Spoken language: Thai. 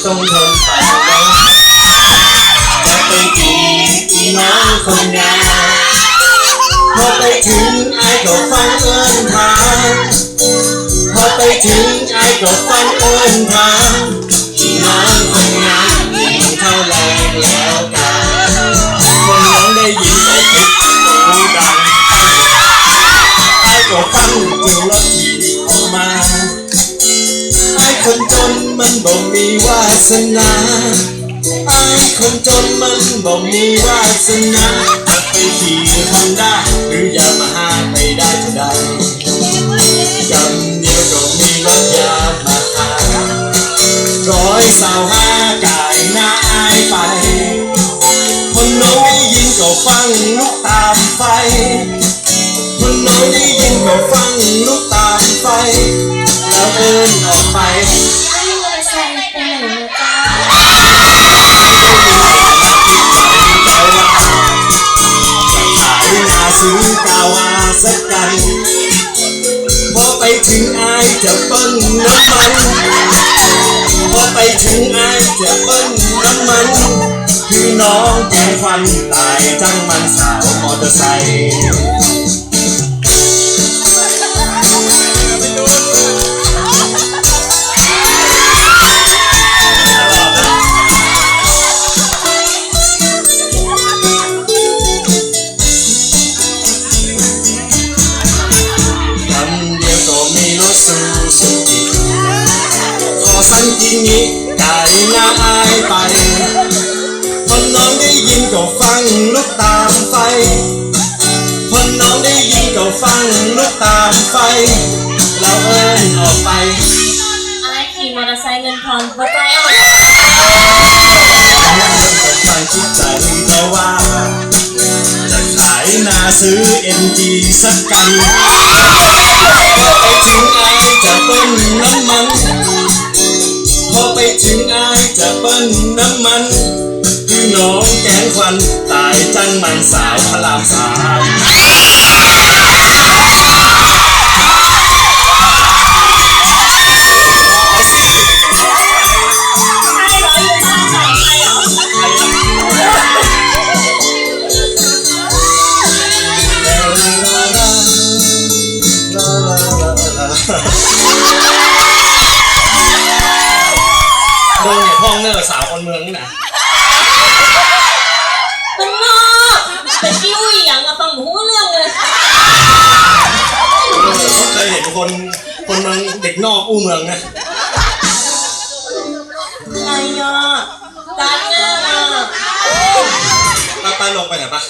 นไปแล้วจะไปดีที่น้องคนงามพอไปถึงไอ้ก็ฟังเอิญทางพอไปถึงไอ้ก็ฟังเอิญทางที่น้องคนงามยิงเท่าแรงแล้ว มันบ่มีวาสนาไอ้คนจนมันบ่มีวาสนาจะไปขี่ฮอนด้าหรือยามาฮ่าไปได้เท่าใดกำเดียวก็มีรถยามาฮ่าร้อยสาวห้ากายหน้าอายไป คนน้องได้ยินก็ฟังลุกตามไฟคนน้องได้ยินก็ฟังลุกตามไฟแล้วเดินออกไป ไอ้มอเตอร์ไซค์ไปไหนนะจ๊ะขายนาซื้อกาวาสักกันพอไปถึงอายจะเปิ้ลน้ำมันพอไปถึงอายจะเปิ้ลน้ำมันคือน้องแกงควันตายจังมันสาวมอเตอร์ไซค์ ขอสั้นกินนี้ไก่หน้าอายไปคนน้องได้ยินก็ฟังลุกตามไฟคนน้องได้ยินก็ฟังลุกตามไฟแล้วเอิ้นออกไปไอ้ขี่มอเตอร์ไซค์เงินทอนหัวใจเอามาฟังคิดใจแต่ว่า จะขายนาซื้อ MG สักกัน จะเปิ้ลน้ำมัน คือน้องแกงควันตายจังมันสาวพระรามสาม คนี่ยพ้องเนอร์สาวคนเมืองนี่นะเป็นนอกแต่ชิวอีอย่างมาฟังหูเรื่องเลยเคยเห็นคนคนเมืองเด็กนอกอู้เมืองนะอะไรอะตาเนอร์อ่าตาลงไปไหนปะ